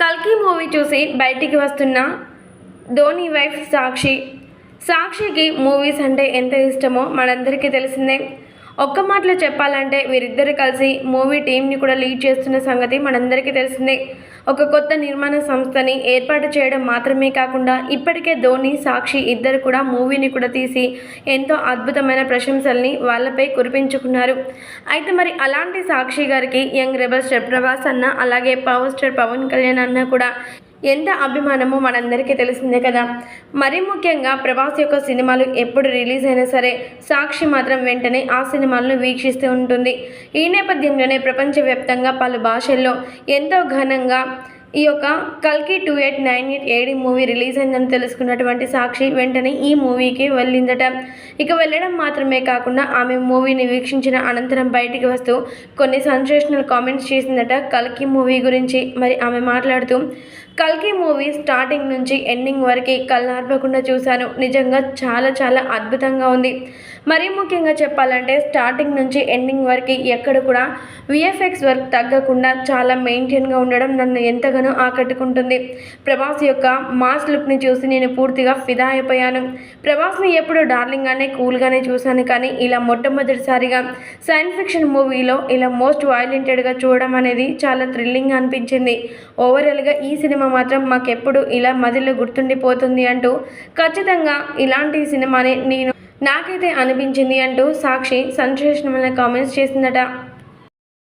కల్కి మూవీ చూసి బయటికి వస్తున్న ధోని వైఫ్ సాక్షి. సాక్షికి మూవీస్ అంటే ఎంత ఇష్టమో మనందరికీ తెలిసిందే. ఒక్క మాటలో చెప్పాలంటే వీరిద్దరు కలిసి మూవీ టీంని కూడా లీడ్ చేస్తున్న సంగతి మనందరికీ తెలిసిందే. ఒక కొత్త నిర్మాణ సంస్థని ఏర్పాటు చేయడం మాత్రమే కాకుండా ఇప్పటికే ధోని సాక్షి ఇద్దరు కూడా మూవీని కూడా తీసి ఎంతో అద్భుతమైన ప్రశంసల్ని వాళ్ళపై కురిపించుకున్నారు. అయితే మరి అలాంటి సాక్షి గారికి యంగ్ రెబల్ స్టార్ ప్రభాస్ అన్న అలాగే పవర్ స్టార్ పవన్ కళ్యాణ్ అన్న కూడా ఎంత అభిమానమో మనందరికీ తెలిసిందే కదా. మరీ ముఖ్యంగా ప్రభాస్ యొక్క సినిమాలు ఎప్పుడు రిలీజ్ అయినా సరే సాక్షి మాత్రం వెంటనే ఆ సినిమాలను వీక్షిస్తూ ఉంటుంది. ఈ నేపథ్యంలోనే ప్రపంచవ్యాప్తంగా పలు భాషల్లో ఎంతో ఘనంగా ఈ యొక్క కల్కి two eight nine eight AD movie release అయిందని తెలుసుకున్నటువంటి సాక్షి వెంటనే ఈ మూవీకి వెళ్ళిందట. ఇక వెళ్ళడం మాత్రమే కాకుండా ఆమె మూవీని వీక్షించిన అనంతరం బయటికి వస్తూ కొన్ని సెన్సేషనల్ కామెంట్స్ చేసిందట కల్కి మూవీ గురించి మరి ఆమె మాట్లాడుతూ కల్కి మూవీ స్టార్టింగ్ నుంచి ఎండింగ్ వరకు కళ్ళార్పకుండా చూశాను. నిజంగా చాలా చాలా అద్భుతంగా ఉంది. మరీ ముఖ్యంగా చెప్పాలంటే స్టార్టింగ్ నుంచి ఎండింగ్ వరకు ఎక్కడ కూడా విఎఫ్ఎక్స్ వర్క్ తగ్గకుండా చాలా మెయింటైన్గా ఉండడం నన్ను ఎంతగా ఎంతగానో ఆకట్టుకుంటుంది. ప్రభాస్ యొక్క మాస్ లుక్ని చూసి నేను పూర్తిగా ఫిదా అయిపోయాను. ప్రభాస్ని ఎప్పుడు డార్లింగ్గానే కూల్గానే చూశాను కానీ ఇలా మొట్టమొదటిసారిగా సైన్స్ ఫిక్షన్ మూవీలో ఇలా మోస్ట్ వైలెంటెడ్గా చూడడం అనేది చాలా థ్రిల్లింగ్ అనిపించింది. ఓవరాల్గా ఈ సినిమా మాత్రం మాకెప్పుడు ఇలా మదిలో గుర్తుండిపోతుంది అంటూ ఖచ్చితంగా ఇలాంటి సినిమాని నేను నాకైతే అనిపించింది అంటూ సాక్షి సంతోషమైన కామెంట్స్ చేసిందట.